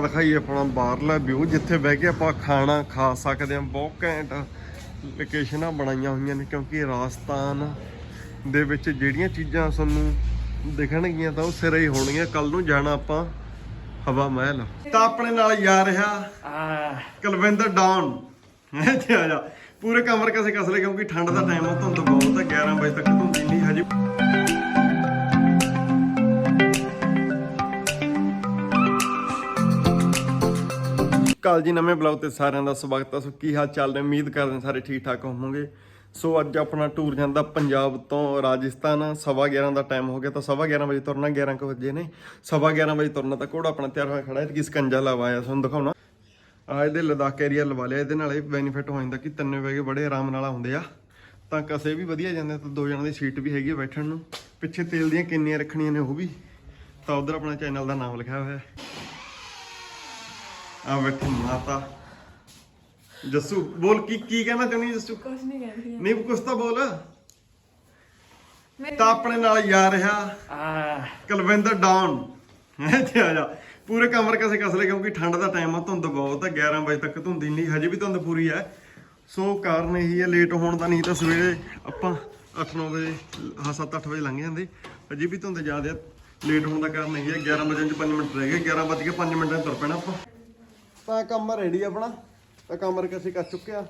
ਦਿਖਾਈਏ ਆਪਣਾ ਬਾਹਰਲਾ ਵਿਊ ਜਿੱਥੇ ਬਹਿ ਕੇ ਆਪਾਂ ਖਾਣਾ ਖਾ ਸਕਦੇ ਹਾਂ। ਬਹੁਤ ਘੈਂਟ ਲੋਕੇਸ਼ਨਾਂ ਬਣਾਈਆਂ ਹੋਈਆਂ ਨੇ, ਕਿਉਂਕਿ ਰਾਜਸਥਾਨ ਦੇ ਵਿੱਚ ਜਿਹੜੀਆਂ ਚੀਜ਼ਾਂ ਸਾਨੂੰ ਦਿਖਣਗੀਆਂ ਤਾਂ ਉਹ ਸਿਰੇ ਹੀ ਹੋਣਗੀਆਂ। ਕੱਲ ਨੂੰ ਜਾਣਾ ਆਪਾਂ ਹਵਾ ਮਹਿਲ। ਤਾਂ ਆਪਣੇ ਨਾਲ ਜਾ ਰਿਹਾ ਕੁਲਵਿੰਦਰ ਡਾਊਨ। ਇੱਥੇ ਆ ਜਾ। ਪੂਰੇ ਕਮਰ ਕਸੇ ਕਸ ਲੈ, ਕਿਉਂਕਿ ਠੰਡ ਦਾ ਟਾਈਮ ਆ, ਧੁੰਦ ਬਹੁਤ ਹੈ 11 ਵਜੇ ਤੱਕ ਧੁੰਦੀ ਨਹੀਂ ਹਜੇ। ਕਾਲ ਜੀ, ਨਵੇਂ ਬਲੌਗ ਤੇ ਸਾਰਿਆਂ ਦਾ ਸਵਾਗਤ ਹੈ ਸੋ ਕੀ ਹਾਲ ਚਾਲ ਨੇ? ਉਮੀਦ ਕਰਦੇ ਹਾਂ ਸਾਰੇ ਠੀਕ ਠਾਕ ਹੋਵੋਗੇ। ਸੋ ਅੱਜ ਆਪਣਾ ਟੂਰ ਜਾਂਦਾ ਪੰਜਾਬ ਤੋਂ ਰਾਜਸਥਾਨ, ਸਵਾ 11 ਦਾ ਟਾਈਮ ਹੋ ਗਿਆ ਤਾਂ ਸਵਾ 11 ਵਜੇ ਤੁਰਨਾ 11 ਕੁ ਵਜੇ ਨੇ। ਸਵਾ 11 ਵਜੇ ਤੁਰਨਾ ਤਾਂ ਕੋੜਾ ਆਪਣਾ ਤਿਆਰ ਹੋਇਆ ਖੜਾ ਹੈ। ਤੇ ਕਿਸ ਲਵਾਇਆ ਤੁਹਾਨੂੰ ਦਿਖਾਉਣਾ। ਆ ਇਹਦੇ ਲਦਾਖ ਏਰੀਆ ਲਵਾ ਲਿਆ, ਇਹਦੇ ਨਾਲ ਇਹ ਬੈਨੀਫਿਟ ਹੋ ਜਾਂਦਾ ਕਿ ਤਿੰਨੇ ਵਗੇ ਬੜੇ ਆਰਾਮ ਨਾਲ ਆਉਂਦੇ ਆ। ਤਾਂ ਕਸੇ ਵੀ ਵਧੀਆ ਜਾਂਦੇ ਤਾਂ ਦੋ ਜਣਾਂ ਦੀ ਸੀਟ ਵੀ ਹੈਗੀ ਆ ਬੈਠਣ ਨੂੰ। ਪਿੱਛੇ ਤੇਲ ਦੀਆਂ ਕਿੰਨੀਆਂ ਰੱਖਣੀਆਂ ਨੇ ਉਹ ਵੀ। ਤਾਂ ਉਧਰ ਆਪਣਾ ਚੈਨਲ ਦਾ ਨਾਮ ਲਿਖਿਆ ਹੋਇਆ ਹੈ। ਆ ਬੈਠੀ ਮਾਤਾ। ਜੱਸੂ ਬੋਲ ਕੀ ਕੀ ਕਹਿਣਾ ਚਾਹੁੰਦੀ ਜੱਸੂ? ਕੁਛ ਨਹੀਂ ਕਹਿੰਦੀ। ਨਹੀਂ ਕੁਛ ਤਾਂ ਬੋਲ। ਮੈਂ ਤਾਂ ਆਪਣੇ ਨਾਲ ਜਾ ਰਿਹਾ। ਕੁਲਵਿੰਦਰ ਡਾਊਨ। ਇੱਥੇ ਆ ਜਾ। ਪੂਰੇ ਕਮਰ ਕਸੇ ਕਸ ਲੈ ਕਿਉਂਕਿ ਠੰਡ ਦਾ ਟਾਈਮ ਆ ਧੁੰਦ ਬਹੁਤ ਹੈ 11 ਵਜੇ ਤੱਕ ਧੁੰਦੀ ਨਹੀਂ ਹਜੇ ਵੀ ਧੁੰਦ ਪੂਰੀ ਹੈ ਸੋ ਕਾਰਨ ਇਹੀ ਹੈ ਲੇਟ ਹੋਣ ਦਾ ਨਹੀਂ ਤਾਂ ਸਵੇਰੇ ਆਪਾਂ 8-9 ਵਜੇ ਹਾਂ 7-8 ਵਜੇ ਲੰਘ ਜਾਂਦੇ। ਹਜੇ ਵੀ ਧੁੰਦ ਜ਼ਿਆਦਾ ਲੇਟ ਹੋਣ ਦਾ ਕਾਰਨ ਇਹੀ ਹੈ 11 ਵਜੇ ਚ 5 ਮਿੰਟ ਰਹਿ ਗਏ 11 ਵੱਜ ਕੇ 5 ਮਿੰਟਾਂ ਤੁਰ ਪੈਣਾ ਆਪਾਂ। ਤਾਂ ਕੰਮ ਰੈਡੀ ਆਪਣਾ। ਤਾਂ ਕੰਮ ਰਕੇ ਕਰ ਚੁੱਕਿਆ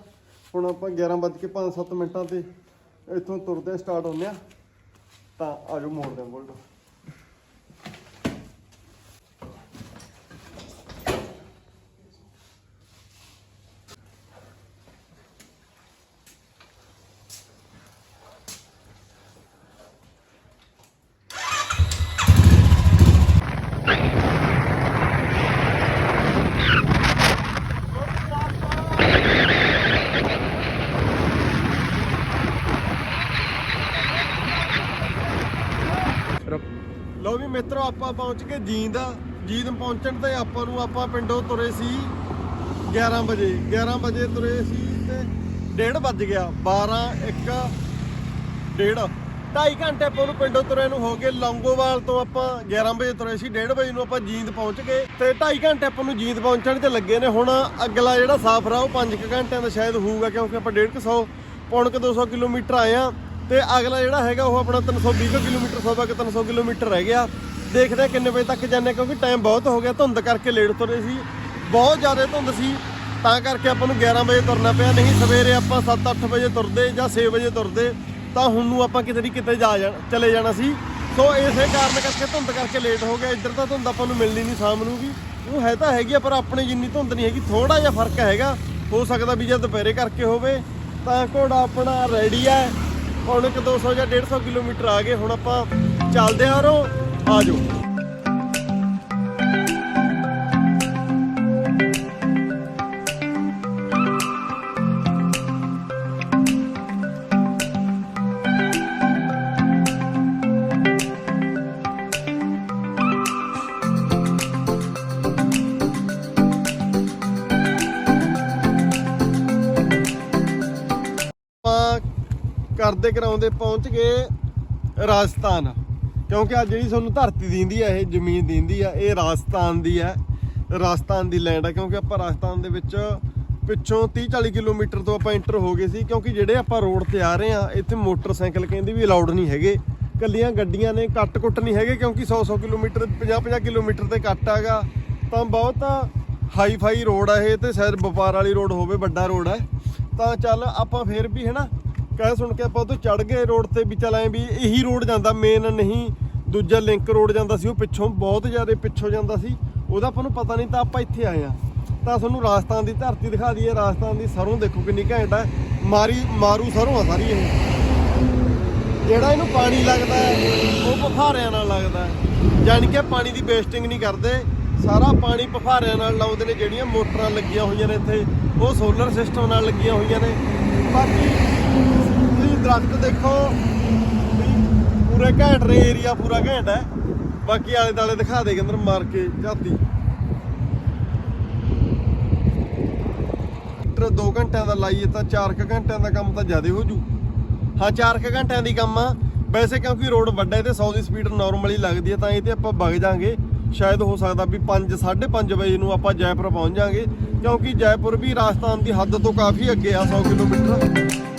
ਹੁਣ ਆਪਾਂ 11 ਵੱਜ ਕੇ 5-7 ਮਿੰਟਾਂ ਤੇ ਇੱਥੋਂ ਤੁਰਦੇ ਸਟਾਰਟ ਹੁੰਦੇ ਆ। ਤਾਂ ਆਜੋ ਮੋੜਦੇ ਆ ਬੁਲਟ। ਲਓ ਵੀ ਮਿੱਤਰੋ, ਆਪਾਂ ਪਹੁੰਚ ਕੇ ਜੀਂਦ। ਜੀਂਦ ਪਹੁੰਚਣ ਤੇ ਆਪਾਂ ਨੂੰ ਆਪਾਂ ਪਿੰਡੋਂ ਤੁਰੇ ਸੀ 11 ਵਜੇ। 11 ਵਜੇ ਤੁਰੇ ਸੀ ਤੇ 1:30 ਵੱਜ ਗਿਆ। 12 1 1:30 ਢਾਈ ਘੰਟੇ ਆਪਾਂ ਨੂੰ ਪਿੰਡੋਂ ਤੁਰੇ ਨੂੰ ਹੋ ਗਏ। ਲੌਂਗੋਵਾਲ ਤੋਂ ਆਪਾਂ 11 ਵਜੇ ਤੁਰੇ ਸੀ 1:30 ਵਜੇ ਨੂੰ ਆਪਾਂ ਜੀਂਦ ਪਹੁੰਚ ਗਏ। ਤੇ ਢਾਈ ਘੰਟੇ ਆਪਾਂ ਨੂੰ ਜੀਂਦ ਪਹੁੰਚਣ ਤੇ ਲੱਗੇ ਨੇ। ਹੁਣ ਅਗਲਾ ਜਿਹੜਾ ਸਫ਼ਰ ਆ ਉਹ 5 ਘੰਟਿਆਂ ਦਾ ਸ਼ਾਇਦ ਹੋਊਗਾ, ਕਿਉਂਕਿ ਆਪਾਂ 150 ਪੌਣ ਕੁ 200 ਕਿਲੋਮੀਟਰ ਆਏ ਆ। ਤੇ ਅਗਲਾ ਜਿਹੜਾ ਹੈਗਾ ਉਹ ਆਪਣਾ 320 ਕੁ ਕਿਲੋਮੀਟਰ ਸਵਾ ਕਿ 300 ਕਿਲੋਮੀਟਰ ਰਹਿ ਗਿਆ। ਦੇਖਦੇ ਆ ਕਿੰਨੇ ਵਜੇ ਤੱਕ ਜਾਂਦੇ ਕਿਉਂਕਿ ਟਾਈਮ ਬਹੁਤ ਹੋ ਗਿਆ, ਧੁੰਦ ਕਰਕੇ ਲੇਟ ਤੁਰੇ ਸੀ। ਬਹੁਤ ਜ਼ਿਆਦਾ ਧੁੰਦ ਸੀ, ਤਾਂ ਕਰਕੇ ਆਪਾਂ ਨੂੰ 11 ਵਜੇ ਤੁਰਨਾ ਪਿਆ, ਨਹੀਂ ਸਵੇਰੇ ਆਪਾਂ 7-8 ਵਜੇ ਤੁਰਦੇ ਜਾਂ 6 ਵਜੇ ਤੁਰਦੇ, ਤਾਂ ਹੁਣ ਨੂੰ ਆਪਾਂ ਕਿਤੇ ਦੀ ਕਿਤੇ ਜਾ ਜਾਣ, ਚਲੇ ਜਾਣਾ ਸੀ। ਸੋ ਇਸੇ ਕਾਰਨ ਕਰਕੇ ਧੁੰਦ ਕਰਕੇ ਲੇਟ ਹੋ ਗਿਆ, ਇੱਧਰ ਤਾਂ ਧੁੰਦ ਆਪਾਂ ਨੂੰ ਮਿਲਣੀ ਨਹੀਂ ਸ਼ਾਮ ਨੂੰ ਵੀ। ਉਹ ਹੈ ਤਾਂ ਹੈਗੀ ਆ, ਪਰ ਆਪਣੇ ਜਿੰਨੀ ਧੁੰਦ ਨਹੀਂ ਹੈਗੀ ਥੋੜਾ ਜਿਹਾ ਫ਼ਰਕ ਹੈਗਾ। ਹੋ ਸਕਦਾ ਵੀ ਜੇ ਦੁਪਹਿਰੇ ਕਰਕੇ ਹੋਵੇ, ਤਾਂ ਘੋੜਾ ਆਪਣਾ ਰੈਡੀ ਹੈ ਹੁਣ ਇੱਕ 200 ਜਾਂ 150 ਕਿਲੋਮੀਟਰ ਆ ਗਏ, ਹੁਣ ਆਪਾਂ ਚੱਲਦੇ ਆ ਰੋ ਆ ਜਾਓ ਕਰਦੇ ਕਰਾਉਂਦੇ ਪਹੁੰਚ ਗਏ ਰਾਜਸਥਾਨ। ਕਿਉਂਕਿ ਆ ਜਿਹੜੀ ਤੁਹਾਨੂੰ ਧਰਤੀ ਦਿੰਦੀ ਆ, ਇਹ ਜ਼ਮੀਨ ਦਿੰਦੀ ਆ, ਇਹ ਰਾਜਸਥਾਨ ਦੀ ਹੈ ਰਾਜਸਥਾਨ ਦੀ ਲੈਂਡ ਆ। ਕਿਉਂਕਿ ਆਪਾਂ ਰਾਜਸਥਾਨ ਦੇ ਵਿੱਚ ਪਿੱਛੋਂ 30 40 ਕਿਲੋਮੀਟਰ ਤੋਂ ਆਪਾਂ ਐਂਟਰ ਹੋ ਗਏ ਸੀ। ਕਿਉਂਕਿ ਜਿਹੜੇ ਆਪਾਂ ਰੋਡ ਤੇ ਆ ਰਹੇ ਆ, ਇੱਥੇ ਮੋਟਰਸਾਈਕਲ ਕਹਿੰਦੇ ਵੀ ਅਲਾਉਡ ਨਹੀਂ ਹੈਗੇ। ਕੱਲੀਆਂ ਗੱਡੀਆਂ ਨੇ ਕੱਟ ਕੁੱਟ ਨਹੀਂ ਹੈਗੇ ਕਿਉਂਕਿ 100 100 ਕਿਲੋਮੀਟਰ 50 50 ਕਿਲੋਮੀਟਰ ਤੇ ਕੱਟ ਹੈਗਾ ਤਾਂ ਬਹੁਤ ਹਾਈ ਫਾਈ ਰੋਡ ਆ ਇਹ ਤੇ ਸ਼ਾਇਦ ਵਪਾਰ ਵਾਲੀ ਰੋਡ ਹੋਵੇ, ਵੱਡਾ ਰੋਡ ਹੈ ਤਾਂ ਚੱਲ ਆਪਾਂ ਫੇਰ ਵੀ ਹੈਨਾ ਕਹਿ ਸੁਣ ਕੇ ਆਪਾਂ ਉਹ ਤੋਂ ਚੜ ਗਏ ਰੋਡ ਤੇ ਵੀ ਚੱਲ ਵੀ ਇਹੀ ਰੋਡ ਜਾਂਦਾ ਮੇਨ ਨਹੀਂ, ਦੂਜਾ ਲਿੰਕ ਰੋਡ ਜਾਂਦਾ ਸੀ, ਉਹ ਪਿੱਛੋਂ ਬਹੁਤ ਜ਼ਿਆਦਾ ਪਿੱਛੋਂ ਜਾਂਦਾ ਸੀ, ਉਹਦਾ ਆਪਾਂ ਨੂੰ ਪਤਾ ਨਹੀਂ ਤਾਂ ਆਪਾਂ ਇੱਥੇ ਆਏ ਆ ਤਾਂ ਤੁਹਾਨੂੰ ਰਾਜਸਥਾਨ ਦੀ ਧਰਤੀ ਦਿਖਾ ਦਈਏ, ਰਾਜਸਥਾਨ ਦੀ ਸਰੋਂ ਦੇਖੋ ਕਿੰਨੀ ਘੈਂਟ ਹੈ, ਮਾਰੀ, ਮਾਰੂ ਸਰੋਂ ਆ ਸਾਰੀ ਇਹ। ਜਿਹੜਾ ਇਹਨੂੰ ਪਾਣੀ ਲੱਗਦਾ ਉਹ ਪਫਾਰਿਆਂ ਨਾਲ ਲੱਗਦਾ ਹੈ। ਯਾਨੀ ਕਿ ਪਾਣੀ ਦੀ ਵੇਸਟਿੰਗ ਨਹੀਂ ਕਰਦੇ, ਸਾਰਾ ਪਾਣੀ ਪਫਾਰਿਆਂ ਨਾਲ ਲਾਉਂਦੇ ਨੇ ਜਿਹੜੀਆਂ ਮੋਟਰਾਂ ਲੱਗੀਆਂ ਹੋਈਆਂ ਨੇ ਇੱਥੇ, ਉਹ ਸੋਲਰ ਸਿਸਟਮ ਨਾਲ ਲੱਗੀਆਂ ਹੋਈਆਂ ਨੇ। ਬਾਕੀ ਦਰਖਤ ਦੇਖੋ। ਵੀ ਪੂਰੇ ਘੈਂਟ ਰੇ ਏਰੀਆ ਪੂਰਾ ਘੈਂਟ ਹੈ। ਬਾਕੀ ਆਲੇ ਦਾਲੇ ਦਿਖਾ ਦੇ ਅੰਦਰ ਮਾਰ ਕੇ ਝਾਤੀ। ਟਰ 2 ਘੰਟਿਆਂ ਦਾ ਲਾਈਏ ਤਾਂ 4 ਘੰਟਿਆਂ ਦਾ ਕੰਮ ਤਾਂ ਜ਼ਿਆਦਾ ਹੋ ਜੂ। ਹਾਂ 4 ਘੰਟਿਆਂ ਦੀ ਕੰਮ ਆ। ਵੈਸੇ ਕਿਉਂਕਿ ਰੋਡ ਵੱਡਾ ਹੈ ਤੇ 100 ਦੀ ਸਪੀਡ ਨਾਰਮਲੀ ਲੱਗਦੀ ਹੈ, ਤਾਂ ਇਹ ਤੇ ਆਪਾਂ ਵਗ ਜਾਾਂਗੇ। ਸ਼ਾਇਦ ਹੋ ਸਕਦਾ ਵੀ 5 5:30 ਵਜੇ ਨੂੰ ਆਪਾਂ ਜੈਪੁਰ ਪਹੁੰਚ ਜਾਾਂਗੇ। ਕਿਉਂਕਿ ਜੈਪੁਰ ਵੀ ਰਾਜਸਥਾਨ ਦੀ ਹੱਦ ਤੋਂ ਕਾਫੀ ਅੱਗੇ ਆ 100 ਕਿਲੋਮੀਟਰ।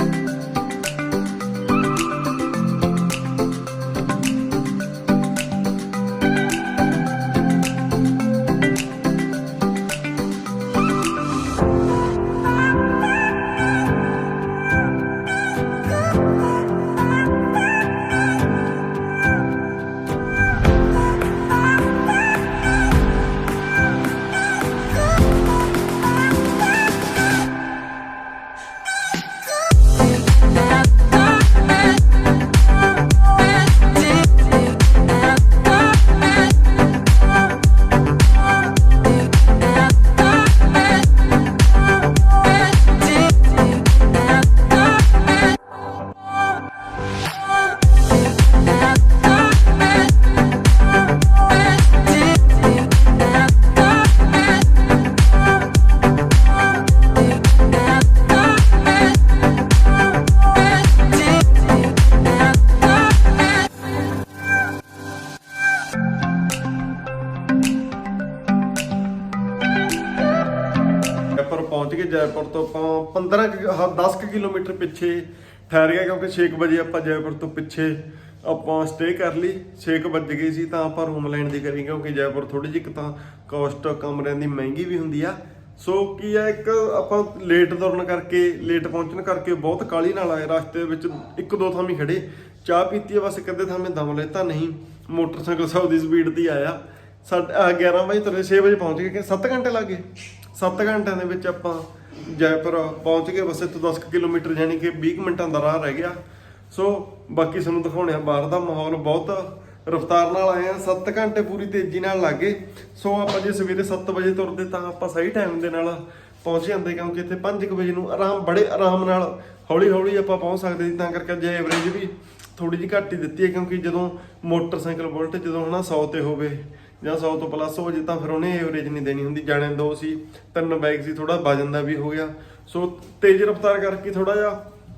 10 ਕੁ ਕਿਲੋਮੀਟਰ ਪਿੱਛੇ ਠਹਿਰ ਗਿਆ ਕਿਉਂਕਿ 6 ਵਜੇ ਆਪਾਂ ਜੈਪੁਰ ਤੋਂ ਪਿੱਛੇ ਆਪਾਂ ਸਟੇ ਕਰ ਲਈ। 6 ਵਜ ਗਈ ਸੀ ਤਾਂ ਆਪਾਂ ਰੂਮ ਲੈਣ ਦੀ ਕਰੀ ਕਿਉਂਕਿ ਜੈਪੁਰ ਥੋੜੀ ਜਿਹੀ ਇੱਕ ਤਾਂ ਕਾਸਟ ਕਮਰਿਆਂ ਦੀ ਮਹਿੰਗੀ ਵੀ ਹੁੰਦੀ ਆ। ਸੋ ਕੀ ਆ, ਇੱਕ ਆਪਾਂ ਲੇਟ ਤੁਰਨ ਕਰਕੇ ਲੇਟ ਪਹੁੰਚਣ ਕਰਕੇ ਬਹੁਤ ਕਾਲੀ ਨਾਲ ਆਏ। ਰਸਤੇ ਵਿੱਚ ਇੱਕ ਦੋ ਥਾਂ ਵੀ ਖੜੇ ਚਾਹ ਪੀਤੀ ਬਸ ਇੱਕ ਅੱਧੇ ਥਾਂ ਮੈਂ ਦਮ ਲੈਤਾ। ਨਹੀਂ, ਮੋਟਰਸਾਈਕਲ ਸੌ ਦੀ ਸਪੀਡ ਦੀ ਆਇਆ। ਸਾਡ- ਆਹ 11 ਵਜੇ ਤੁਰੇ 6 ਵਜੇ ਪਹੁੰਚ ਗਏ। ਕਿ 7 ਘੰਟੇ ਲੱਗੇ 7 ਘੰਟਿਆਂ ਦੇ ਵਿੱਚ ਆਪਾਂ ਜੈਪੁਰ ਪਹੁੰਚ ਗਏ, ਬਸ ਇੱਥੋਂ 10 ਕੁ ਕਿਲੋਮੀਟਰ ਯਾਨੀ ਕਿ 20 ਕੁ ਮਿੰਟਾਂ ਦਾ ਰਾਹ ਰਹਿ ਗਿਆ। ਸੋ ਬਾਕੀ ਸਾਨੂੰ ਦਿਖਾਉਣੇ ਆ ਬਾਹਰ ਦਾ ਮਾਹੌਲ। ਬਹੁਤ ਰਫਤਾਰ ਨਾਲ ਆਏ ਆ 7 ਘੰਟੇ ਪੂਰੀ ਤੇਜ਼ੀ ਨਾਲ ਲੱਗੇ। ਸੋ ਆਪਾਂ ਜੇ ਸਵੇਰੇ 7 ਵਜੇ ਤੁਰਦੇ ਤਾਂ ਆਪਾਂ ਸਹੀ ਟਾਈਮ ਦੇ ਨਾਲ ਪਹੁੰਚ ਜਾਂਦੇ, ਕਿਉਂਕਿ ਇੱਥੇ 5 ਵਜੇ ਨੂੰ ਆਰਾਮ, ਬੜੇ ਆਰਾਮ ਨਾਲ ਹੌਲੀ ਹੌਲੀ ਆਪਾਂ ਪਹੁੰਚ ਸਕਦੇ ਸੀ ਤਾਂ ਕਰਕੇ ਜੇ ਐਵਰੇਜ ਵੀ ਥੋੜੀ ਜਿਹੀ ਘੱਟ ਹੀ ਦਿੱਤੀ ਹੈ, ਕਿਉਂਕਿ ਜਦੋਂ ਮੋਟਰਸਾਈਕਲ ਬੁਲਟ ਜਦੋਂ ਹਨਾ 100 ਤੇ ਹੋਵੇ ਜਾਂ 100 ਤੋਂ ਪਲੱਸ ਹੋ ਜੇ ਤਾਂ ਫਿਰ ਉਹਨੇ ਐਵਰੇਜ ਨਹੀਂ ਦੇਣੀ ਹੁੰਦੀ। ਜਾਣੇ ਦੋ ਸੀ, ਤਿੰਨ ਬਾਈਕ ਸੀ ਥੋੜਾ ਵਜਨ ਦਾ ਵੀ ਹੋ ਗਿਆ। ਸੋ ਤੇਜ਼ ਰਫ਼ਤਾਰ ਕਰਕੇ ਥੋੜਾ ਜਿਹਾ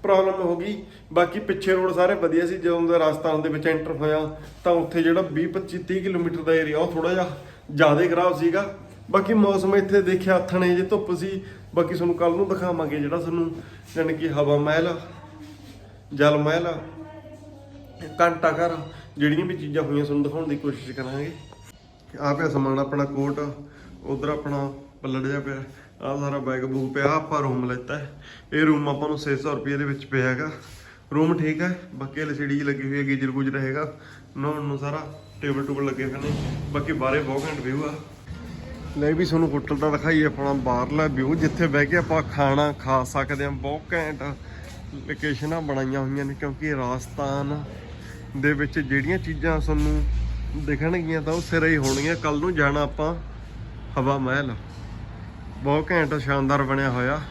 ਪ੍ਰੋਬਲਮ ਹੋ ਗਈ। ਬਾਕੀ ਪਿੱਛੇ ਰੋਡ ਸਾਰੇ ਵਧੀਆ ਸੀ। ਜਦੋਂ ਦਾ ਰਾਜਸਥਾਨ ਦੇ ਵਿੱਚ ਐਂਟਰ ਹੋਇਆ, ਤਾਂ ਉੱਥੇ ਜਿਹੜਾ 20 25 30 ਕਿਲੋਮੀਟਰ ਦਾ ਏਰੀਆ ਉਹ ਥੋੜਾ ਜਿਹਾ ਜ਼ਿਆਦਾ ਖਰਾਬ ਸੀਗਾ। ਬਾਕੀ ਮੌਸਮ ਇੱਥੇ ਦੇਖਿਆ ਥਣੇ ਜੇ ਧੁੱਪ ਸੀ। ਬਾਕੀ ਤੁਹਾਨੂੰ ਕੱਲ ਨੂੰ ਦਿਖਾਵਾਂਗੇ ਜਿਹੜਾ ਤੁਹਾਨੂੰ ਜਾਣੀ ਕਿ ਹਵਾ ਮਹਿਲ, ਜਲ ਮਹਿਲ, ਘੰਟਾ ਘਰ, ਜਿਹੜੀਆਂ ਵੀ ਚੀਜ਼ਾਂ ਹੋਈਆਂ, ਤੁਹਾਨੂੰ ਦਿਖਾਉਣ ਦੀ ਕੋਸ਼ਿਸ਼ ਕਰਾਂਗੇ। ਆ ਪਿਆ ਸਮਾਨ, ਆਪਣਾ ਕੋਟ, ਉਧਰ ਆਪਣਾ ਪੱਲੜ ਜਿਹਾ ਪਿਆ। ਆ ਸਾਰਾ ਬੈਗ ਬੂਗ ਪਿਆ, ਆਪਾਂ ਰੂਮ ਲੈਤਾ ਹੈ। ਇਹ ਰੂਮ ਆਪਾਂ ਨੂੰ 600 ਰੁਪਏ ਦੇ ਵਿੱਚ ਪਿਆ ਹੈਗਾ। ਰੂਮ ਠੀਕ ਹੈ, ਬਾਕੀ ਐਲਸੀਡੀ ਲੱਗੀ ਹੋਈ ਹੈ ਗੀਜ਼ਰ ਗੁਜਰ ਹੈਗਾ ਨਹਾਉਣ ਨੂੰ ਸਾਰਾ ਟੇਬਲ ਟੂਬਲ ਲੱਗੇ ਹੋਏ ਨੇ। ਬਾਕੀ ਬਾਹਰੇ ਬਹੁਤ ਘੰਟ ਵਿਊ ਆ। ਲੈ ਵੀ ਤੁਹਾਨੂੰ ਹੋਟਲ ਦਾ ਦਿਖਾਈਏ, ਆਪਣਾ ਬਾਹਰਲਾ ਵਿਊ ਜਿੱਥੇ ਬਹਿ ਕੇ ਆਪਾਂ ਖਾਣਾ ਖਾ ਸਕਦੇ ਹਾਂ। ਬਹੁਤ ਘੈਂਟ ਲੋਕੇਸ਼ਨਾਂ ਬਣਾਈਆਂ ਹੋਈਆਂ ਨੇ, ਕਿਉਂਕਿ ਰਾਜਸਥਾਨ ਦੇ ਵਿੱਚ ਜਿਹੜੀਆਂ ਚੀਜ਼ਾਂ ਤੁਹਾਨੂੰ ਦਿਖਣਗੀਆਂ ਤਾਂ ਉਹ ਸਿਰੇ ਹੀ ਹੋਣਗੀਆਂ। ਕੱਲ ਨੂੰ ਜਾਣਾ ਆਪਾਂ ਹਵਾ ਮਹਿਲ। ਬਹੁਤ ਘੈਂਟ, ਸ਼ਾਨਦਾਰ ਬਣਿਆ ਹੋਇਆ।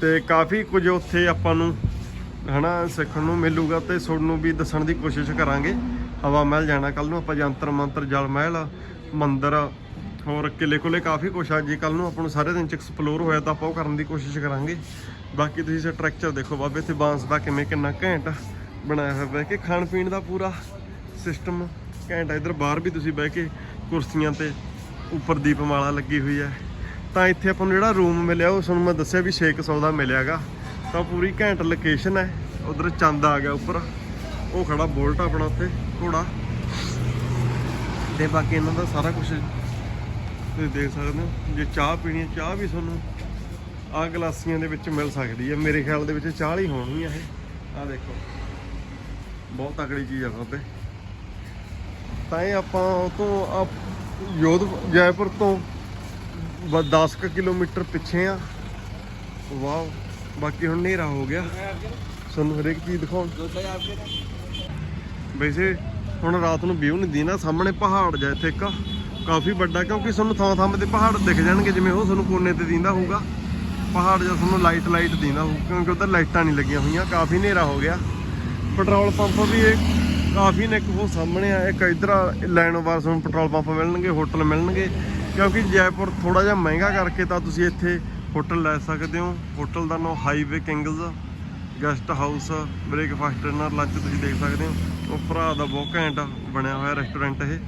ਤੇ ਕਾਫੀ ਕੁਝ ਉੱਥੇ ਆਪਾਂ ਨੂੰ, ਹਨਾ, ਸਿੱਖਣ ਨੂੰ ਮਿਲੂਗਾ ਤੇ ਨੂੰ ਵੀ ਦੱਸਣ ਦੀ ਕੋਸ਼ਿਸ਼ ਕਰਾਂਗੇ। ਹਵਾ ਮਹਿਲ ਜਾਣਾ। ਕੱਲ ਨੂੰ ਆਪਾਂ ਜੰਤਰ ਮੰਤਰ, ਜਲ ਮਹਿਲ, ਮੰਦਿਰ ਹੋਰ ਕਿਲੇ ਕੋਲੇ ਕਾਫੀ ਕੁਛ ਆ। ਜੀ ਕੱਲ ਨੂੰ ਆਪਾਂ ਨੂੰ ਸਾਰੇ ਦਿਨ ਚ ਐਕਸਪਲੋਰ ਹੋਇਆ ਤਾਂ ਆਪਾਂ ਉਹ ਕਰਨ ਦੀ ਕੋਸ਼ਿਸ਼ ਕਰਾਂਗੇ। ਬਾਕੀ ਤੁਸੀਂ ਸਟਰਕਚਰ ਦੇਖੋ ਬਾਬੇ, ਇੱਥੇ ਬਾਂਸ ਦਾ ਕਿਵੇਂ ਕਿੰਨਾ ਘੈਂਟ ਬਣਾਇਆ ਹੋਇਆ ਬਹਿ ਕੇ ਖਾਣ ਪੀਣ ਦਾ ਪੂਰਾ ਸਿਸਟਮ ਘੈਂਟ ਆ। ਇਧਰ ਬਾਹਰ ਵੀ ਤੁਸੀਂ ਬਹਿ ਕੇ ਕੁਰਸੀਆਂ ਤੇ ਉੱਪਰ ਦੀਪਮਾਲਾ ਲੱਗੀ ਹੋਈ ਹੈ ਤਾਂ ਇੱਥੇ ਆਪਾਂ ਨੂੰ ਜਿਹੜਾ ਰੂਮ ਮਿਲਿਆ, ਉਹ ਤੁਹਾਨੂੰ ਮੈਂ ਦੱਸਿਆ ਵੀ 600 ਦਾ ਮਿਲਿਆਗਾ। ਤਾਂ ਪੂਰੀ ਘੈਂਟ ਲੋਕੇਸ਼ਨ ਹੈ ਉਧਰ ਚੰਦ ਆ ਗਿਆ ਉੱਪਰ। ਉਹ ਖੜਾ ਬੋਲਟ ਆਪਣਾ ਉੱਥੇ, ਘੋੜਾ। ਤੇ ਬਾਕੀ ਇਹਨਾਂ ਦਾ ਸਾਰਾ ਕੁਝ ਤੁਸੀਂ ਦੇਖ ਸਕਦੇ ਹੋ। ਜੇ ਚਾਹ ਪੀਣੀ ਹੈ, ਚਾਹ ਵੀ ਤੁਹਾਨੂੰ ਆ ਗਲਾਸੀਆਂ ਦੇ ਵਿੱਚ ਮਿਲ ਸਕਦੀ ਹੈ। ਮੇਰੇ ਖਿਆਲ ਦੇ ਵਿੱਚ ਚਾਹ ਹੀ ਹੋਣੀ ਇਹ। ਆਹ ਦੇਖੋ। ਬਹੁਤ ਤਕੜੀ ਚੀਜ਼ ਆ ਬਾਬੇ ਤਾਂ ਇਹ ਆਪਾਂ ਉਹ ਤੋਂ ਯੋਧ ਜੈਪੁਰ ਤੋਂ 10 ਕੁ ਕਿਲੋਮੀਟਰ ਪਿੱਛੇ ਆ। ਵਾਓ, ਬਾਕੀ ਹੁਣ ਹਨੇਰਾ ਹੋ ਗਿਆ। ਤੁਹਾਨੂੰ ਹਰੇਕ ਚੀਜ਼ ਦਿਖਾਉਣ ਵੈਸੇ ਹੁਣ ਰਾਤ ਨੂੰ ਵਿਊ ਨਹੀਂ ਦੀਨਾ ਸਾਹਮਣੇ ਪਹਾੜ ਜਾ ਇੱਥੇ ਇੱਕ। ਕਾਫੀ ਵੱਡਾ, ਕਿਉਂਕਿ ਤੁਹਾਨੂੰ ਥਾਂ ਥਾਂ ਤੇ ਪਹਾੜ ਦਿਖ ਜਾਣਗੇ, ਜਿਵੇਂ ਉਹ ਤੁਹਾਨੂੰ ਕੋਨੇ ਤੇ ਦਿੰਦਾ ਹੋਊਗਾ। ਪਹਾੜ ਜਾਂ ਤੁਹਾਨੂੰ ਲਾਈਟ ਲਾਈਟ ਦਿੰਦਾ ਹੋਊ, ਕਿਉਂਕਿ ਉੱਧਰ ਲਾਈਟਾਂ ਨਹੀਂ ਲੱਗੀਆਂ ਹੋਈਆਂ, ਕਾਫੀ ਹਨੇਰਾ ਹੋ ਗਿਆ। ਪੈਟਰੋਲ ਪੰਪ ਵੀ ਇਹ ਕਾਫੀ ਨੇ ਇੱਕ ਉਹ ਸਾਹਮਣੇ ਆ, ਇੱਕ ਇਧਰ ਲਾਈਨ ਵਾਰ ਤੁਹਾਨੂੰ ਪੈਟਰੋਲ ਪੰਪ ਮਿਲਣਗੇ, ਹੋਟਲ ਮਿਲਣਗੇ। ਕਿਉਂਕਿ ਜੈਪੁਰ ਥੋੜਾ ਜਿਹਾ ਮਹਿੰਗਾ ਕਰਕੇ ਤਾਂ ਤੁਸੀਂ ਇੱਥੇ ਹੋਟਲ ਲੈ ਸਕਦੇ ਹੋ। ਹੋਟਲ ਦਾ ਨਾਮ highway kings guest house, breakfast, dinner, lunch ਤੁਸੀਂ ਦੇਖ ਸਕਦੇ ਹੋ। ਉਹ ਭਰਾ ਦਾ ਬਹੁਤ ਘੈਂਟ ਬਣਿਆ ਹੋਇਆ ਰੈਸਟੋਰੈਂਟ ਇਹ।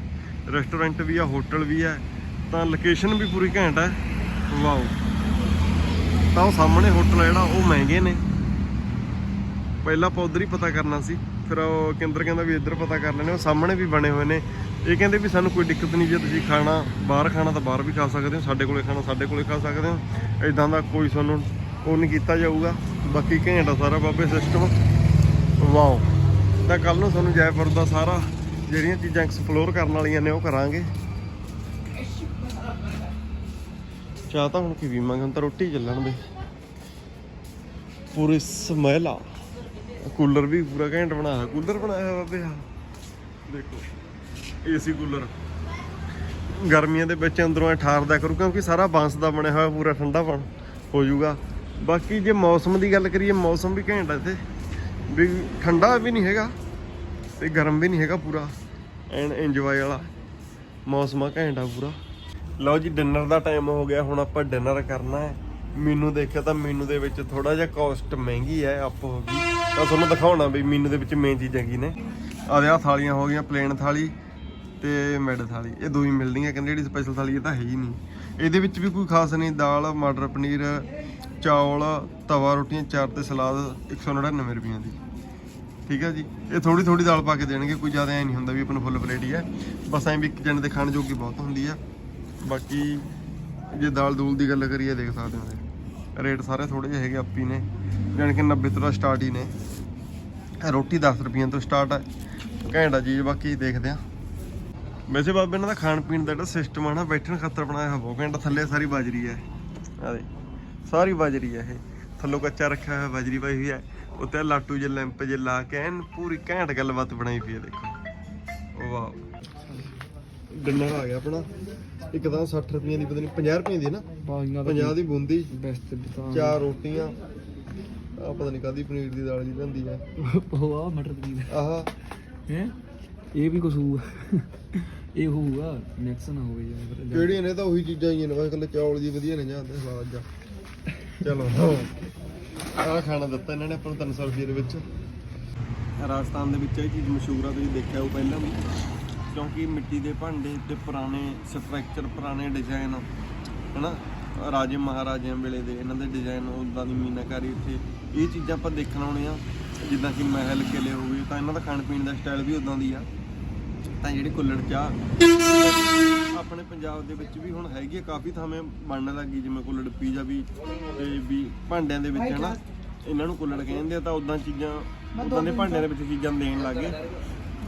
ਰੈਸਟੋਰੈਂਟ ਵੀ ਆ, ਹੋਟਲ ਵੀ ਹੈ ਤਾਂ ਲੋਕੇਸ਼ਨ ਵੀ ਪੂਰੀ ਘੈਂਟ ਹੈ ਵਾਓ। ਤਾਂ ਉਹ ਸਾਹਮਣੇ ਹੋਟਲ ਜਿਹੜਾ, ਉਹ ਮਹਿੰਗੇ ਨੇ। ਪਹਿਲਾਂ ਆਪਾਂ ਉਧਰ ਹੀ ਪਤਾ ਕਰਨਾ ਸੀ। ਫਿਰ ਉਹ ਕੇਂਦਰ ਕਹਿੰਦਾ ਵੀ ਇੱਧਰ ਪਤਾ ਕਰ ਲੈਣੇ ਉਹ ਸਾਹਮਣੇ ਵੀ ਬਣੇ ਹੋਏ ਨੇ। ਇਹ ਕਹਿੰਦੇ ਵੀ ਸਾਨੂੰ ਕੋਈ ਦਿੱਕਤ ਨਹੀਂ ਜੇ, ਤੁਸੀਂ ਖਾਣਾ, ਬਾਹਰ ਖਾਣਾ ਤਾਂ ਬਾਹਰ ਵੀ ਖਾ ਸਕਦੇ ਹੋ, ਸਾਡੇ ਕੋਲੇ ਖਾਣਾ ਸਾਡੇ ਕੋਲੇ ਖਾ ਸਕਦੇ ਹੋ। ਇਦਾਂ ਦਾ ਕੋਈ ਤੁਹਾਨੂੰ ਉਹ ਨਹੀਂ ਕੀਤਾ ਜਾਊਗਾ। ਬਾਕੀ ਘੈਂਟ ਸਾਰਾ ਬਾਬੇ ਸਿਸਟਮ ਵਾਓ। ਤਾਂ ਕੱਲ ਨੂੰ ਤੁਹਾਨੂੰ ਜੈਪੁਰ ਦਾ ਸਾਰਾ ਜਿਹੜੀਆਂ ਚੀਜ਼ਾਂ ਐਕਸਪਲੋਰ ਕਰਨ ਵਾਲੀਆਂ ਨੇ ਉਹ ਕਰਾਂਗੇ। ਚਾਹ ਤਾਂ ਹੁਣ ਕੀ ਵੀ ਹੁਣ ਤਾਂ ਰੋਟੀ ਚੱਲਣ ਦੇ। ਪੂਰੀ ਸਮੈਲਾ ਕੂਲਰ ਵੀ ਪੂਰਾ ਘੈਂਟ ਬਣਾਇਆ ਕੂਲਰ ਬਣਾਇਆ ਬਾਬੇ ਆ ਦੇਖੋ ਏਸੀ ਕੂਲਰ। ਗਰਮੀਆਂ ਦੇ ਵਿੱਚ ਅੰਦਰੋਂ ਇਹ ਠਾਰਦਾ ਕਰੂ, ਕਿਉਂਕਿ ਸਾਰਾ ਬਾਂਸ ਦਾ ਬਣਿਆ ਹੋਇਆ, ਪੂਰਾ ਠੰਡਾਪਣ ਹੋ ਜਾਊਗਾ ਬਾਕੀ ਜੇ ਮੌਸਮ ਦੀ ਗੱਲ ਕਰੀਏ, ਮੌਸਮ ਵੀ ਘੈਂਟ ਹੈ ਇੱਥੇ। ਵੀ ਠੰਡਾ ਵੀ ਨਹੀਂ ਹੈਗਾ ਤੇ ਗਰਮ ਵੀ ਨਹੀਂ ਹੈਗਾ ਪੂਰਾ। ਐਨ ਇੰਜੋਏ ਵਾਲਾ ਮੌਸਮ ਆ, ਘੈਂਟ ਆ ਪੂਰਾ। ਲਓ ਜੀ ਡਿਨਰ ਦਾ ਟਾਈਮ ਹੋ ਗਿਆ, ਹੁਣ ਆਪਾਂ ਡਿਨਰ ਕਰਨਾ ਹੈ। ਮੈਨੂੰ ਦੇਖਿਆ ਤਾਂ ਮੈਨੂੰ ਦੇ ਵਿੱਚ ਥੋੜਾ ਜਿਹਾ ਕਾਸਟ ਮਹਿੰਗੀ ਹੈ ਅਪ ਹੋ ਗਈ। ਤਾਂ ਤੁਹਾਨੂੰ ਦਿਖਾਉਣਾ ਵੀ ਮੀਨੂ ਦੇ ਵਿੱਚ ਮੇਨ ਚੀਜ਼ਾਂ ਕੀ ਨੇ। ਆਹ ਆਹ ਥਾਲੀਆਂ ਹੋ ਗਈਆਂ ਪਲੇਨ ਥਾਲੀ ਤੇ ਮਿਡ ਥਾਲੀ। ਇਹ ਦੋ ਹੀ ਮਿਲਦੀਆਂ ਕਹਿੰਦੇ ਜਿਹੜੀ ਸਪੈਸ਼ਲ ਥਾਲੀ ਇਹ ਤਾਂ ਹੈ ਹੀ ਨਹੀਂ। ਇਹਦੇ ਵਿੱਚ ਵੀ ਕੋਈ ਖਾਸ ਨਹੀਂ, ਦਾਲ, ਮਟਰ, ਪਨੀਰ, ਚੌਲ, ਤਵਾ, ਰੋਟੀਆਂ, ਚਾਰ ਤੇ ਸਲਾਦ 199 ਰੁਪਈਆਂ ਦੀ। ਠੀਕ ਹੈ ਜੀ? ਇਹ ਥੋੜੀ ਥੋੜੀ ਦਾਲ ਪਾ ਕੇ ਦੇਣਗੇ, ਕੋਈ ਜ਼ਿਆਦਾ ਐ ਨਹੀਂ ਹੁੰਦਾ ਵੀ ਆਪਾਂ ਨੂੰ ਫੁੱਲ ਪਲੇਟ ਹੀ ਹੈ ਬਸ ਐਂ ਵੀ ਇੱਕ ਜਣੇ ਦੇ ਖਾਣ ਜੋਗੀ ਬਹੁਤ ਹੁੰਦੀ ਆ। ਬਾਕੀ ਜੇ ਦਾਲ ਦੂਲ ਦੀ ਗੱਲ ਕਰੀਏ, ਦੇਖ ਸਕਦੇ ਹੋ। ਰੇਟ ਸਾਰੇ ਥੋੜੇ ਜਿਹੇ ਹੈਗੇ, ਆਪੀ ਨੇ। ਜਾਣੀ ਕਿ 90 ਤੋਂ ਸਟਾਰਟ ਹੀ ਨੇ। ਇਹ ਰੋਟੀ 10 ਰੁਪਈਆਂ ਤੋਂ ਸਟਾਰਟ ਹੈ ਘੈਂਟਾ ਚੀਜ਼ ਬਾਕੀ ਦੇਖਦੇ ਆ। ਵੈਸੇ ਬਾਬੇ ਇਹਨਾਂ ਦਾ ਖਾਣ ਪੀਣ ਦਾ ਜਿਹੜਾ ਸਿਸਟਮ ਆ ਨਾ ਬੈਠਣ ਖਾਤਰ ਬਣਾਇਆ ਹੋਇਆ ਬਹੁਤ ਘੈਂਟਾ। ਥੱਲੇ ਸਾਰੀ ਬਾਜਰੀ ਹੈ ਆ ਦੇ ਸਾਰੀ ਬਾਜਰੀ ਹੈ ਇਹ। ਥੱਲੋਂ ਕੱਚਾ ਰੱਖਿਆ ਹੋਇਆ ਬਾਜਰੀ ਪਾਈ ਹੋਈ ਹੈ ਉੱਤੇ ਲਾਟੂ ਜੇ ਲੈਂਪ ਜੇ ਲਾ ਕੇ ਐਨ ਪੂਰੀ ਘੈਂਟ ਗੱਲਬਾਤ ਬਣਾਈ ਪਈ ਹੈ ਦੇਖੋ। ਵਾਓ। ਡਿਨਰ ਆ ਗਿਆ ਆਪਣਾ। ਇੱਕ ਤਾਂ 60 ਰੁਪਈਆਂ ਦੀ ਪਤਾ ਨਹੀਂ 50 ਰੁਪਈਆਂ ਦੀ ਨਾ। ਬਾਗੀਆਂ 50 ਦੀ ਬੂੰਦੀ। ਚਾਰ ਰੋਟੀਆਂ। ਆ ਪਤਾ ਨਹੀਂ ਕਾਦੀ ਪਨੀਰ ਦੀ ਦਾਲ ਜੀ ਬਣਦੀ ਆ। ਪੋਹਾ ਮਟਰ ਪਨੀਰ। ਆਹ। ਹੈ? ਇਹ ਵੀ ਕੁਝ ਹੋਊਗਾ। ਇਹ ਹੋਊਗਾ ਮਿਕਸ ਨਾ ਹੋਵੇ ਯਾਰ। ਕਿਹੜੀਆਂ ਨੇ ਤਾਂ ਉਹੀ ਚੀਜ਼ਾਂ ਹੀ ਨੇ ਬਸ ਇਕੱਲੇ ਚੌਲ ਜੀ ਵਧੀਆ ਨੇ ਜਾਂਦੇ ਸਵਾਦ ਜਾ। ਚਲੋ ਆਹ ਖਾਣਾ ਦਿੱਤਾ ਇਹਨਾਂ ਨੇ ਆਪਾਂ ਨੂੰ 300 ਰੁਪਏ ਦੇ ਵਿੱਚ। ਰਾਜਸਥਾਨ ਦੇ ਵਿੱਚ ਇਹ ਚੀਜ਼ ਮਸ਼ਹੂਰ ਆ ਤੁਸੀਂ ਦੇਖਿਆ ਉਹ ਪਹਿਲਾਂ ਵੀ। ਕਿਉਂਕਿ ਮਿੱਟੀ ਦੇ ਭਾਂਡੇ ਤੇ ਪੁਰਾਣੇ ਸਟਰਕਚਰ ਪੁਰਾਣੇ ਡਿਜ਼ਾਈਨ ਹਨਾ? ਰਾਜੇ ਮਹਾਰਾਜਿਆਂ ਵੇਲੇ ਦੇ, ਇਹਨਾਂ ਦੇ ਡਿਜ਼ਾਈਨ ਉਦਾਂ ਦੀ ਮੀਨਾਕਾਰੀ ਇੱਥੇ, ਇਹ ਚੀਜ਼ਾਂ ਆਪਾਂ ਦੇਖਣ ਆਉਣੇ ਆ। ਜਿੱਦਾਂ ਕਿ ਮਹਿਲ ਕਿਲੇ ਹੋ ਗਏ, ਤਾਂ ਇਹਨਾਂ ਦਾ ਖਾਣ ਪੀਣ ਦਾ ਸਟਾਈਲ ਵੀ ਉਦਾਂ ਦੀ ਆ। ਤਾਂ ਜਿਹੜੀ ਕੁੱਲੜ ਚਾਹ, ਆਪਣੇ ਪੰਜਾਬ ਦੇ ਵਿੱਚ ਵੀ ਹੁਣ ਹੈਗੀ ਆ, ਕਾਫੀ ਥਾਵੇਂ ਬਣਨ ਲੱਗੀ, ਜਿਵੇਂ ਕੁੱਲੜ ਪੀਜ਼ਾ ਵੀ, ਤੇ ਵੀ ਭਾਂਡਿਆਂ ਦੇ ਵਿੱਚ, ਹਨਾ? ਇਹਨਾਂ ਨੂੰ ਕੁੱਲੜ ਕਹਿੰਦੇ ਆ, ਤਾਂ ਉਦਾਂ ਚੀਜ਼ਾਂ ਉਦਾਂ ਦੇ ਭਾਂਡਿਆਂ ਦੇ ਵਿੱਚ ਚੀਜ਼ਾਂ ਦੇਣ ਲੱਗੇ।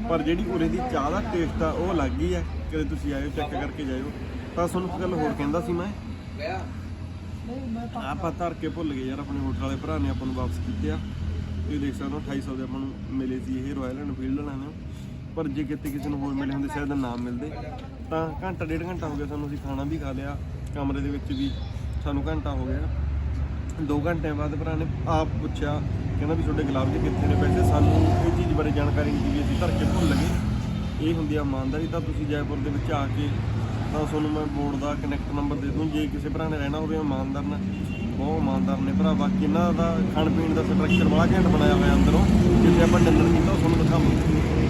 ਪਰ ਜਿਹੜੀ ਉਰੇ ਦੀ ਚਾਹ ਦਾ ਟੇਸਟ ਆ, ਉਹ ਅਲੱਗ ਹੀ ਆ। ਕਦੇ ਤੁਸੀਂ ਆਇਓ ਚੈੱਕ ਕਰਕੇ ਜਾਇਓ। ਤਾਂ ਤੁਹਾਨੂੰ ਇੱਕ ਗੱਲ ਹੋਰ ਕਹਿੰਦਾ ਸੀ ਮੈਂ ਆਪਾਂ ਧਰ ਕੇ ਭੁੱਲ ਗਏ ਯਾਰ ਆਪਣੇ ਹੋਟਲ ਵਾਲੇ ਭਰਾ ਨੇ ਆਪਾਂ ਨੂੰ ਵਾਪਸ ਕੀਤੇ ਆ। ਤੁਸੀਂ ਦੇਖ ਸਕਦੇ ਹੋ 2800 ਦੇ ਆਪਾਂ ਨੂੰ ਮਿਲੇ ਸੀ ਇਹ ਰਾਇਲ ਐਨਫੀਲਡ ਵਾਲਿਆਂ ਨੇ। ਪਰ ਜੇ ਕਿਤੇ ਕਿਸੇ ਨੂੰ ਹੋਰ ਮਿਲੇ ਹੁੰਦੇ ਸ਼ਾਇਦ ਨਾਮ ਮਿਲਦੇ। ਤਾਂ ਘੰਟਾ ਡੇਢ ਘੰਟਾ ਹੋ ਗਿਆ ਸਾਨੂੰ ਅਸੀਂ ਖਾਣਾ ਵੀ ਖਾ ਲਿਆ। ਕਮਰੇ ਦੇ ਵਿੱਚ ਵੀ ਸਾਨੂੰ ਘੰਟਾ ਹੋ ਗਿਆ। ਦੋ ਘੰਟਿਆਂ ਬਾਅਦ ਭਰਾ ਨੇ ਆਪ ਪੁੱਛਿਆ ਕਹਿੰਦਾ ਵੀ ਤੁਹਾਡੇ ਗੁਲਾਬ ਜੀ ਕਿੱਥੇ ਨੇ? ਵੈਸੇ ਸਾਨੂੰ ਇਹ ਚੀਜ਼ ਬਾਰੇ ਜਾਣਕਾਰੀ ਨਹੀਂ ਸੀ ਵੀ ਅਸੀਂ ਧਰ ਕੇ ਭੁੱਲ ਗਏ। ਇਹ ਹੁੰਦੀ ਆ ਇਮਾਨਦਾਰੀ ਤਾਂ ਤੁਸੀਂ ਜੈਪੁਰ ਦੇ ਵਿੱਚ ਆ ਕੇ ਤਾਂ ਤੁਹਾਨੂੰ ਮੈਂ ਬੋਰਡ ਦਾ ਕਨੈਕਟ ਨੰਬਰ ਦੇ ਦੂੰ, ਜੇ ਕਿਸੇ ਭਰਾ ਨੇ ਰਹਿਣਾ ਹੋਵੇ, ਇਮਾਨਦਾਰ ਨਾਲ, ਬਹੁਤ ਇਮਾਨਦਾਰ ਨੇ ਭਰਾ। ਬਾਕੀ ਇਹਨਾਂ ਦਾ ਖਾਣ ਪੀਣ ਦਾ ਸਟਰਕਚਰ ਬੜਾ ਘੈਂਟ ਬਣਾਇਆ ਹੋਇਆ ਅੰਦਰੋਂ। ਜਿੱਥੇ ਆਪਾਂ ਡਿਨਰ ਕੀਤਾ ਤੁਹਾਨੂੰ ਦਿਖਾਵਾਂਗੇ।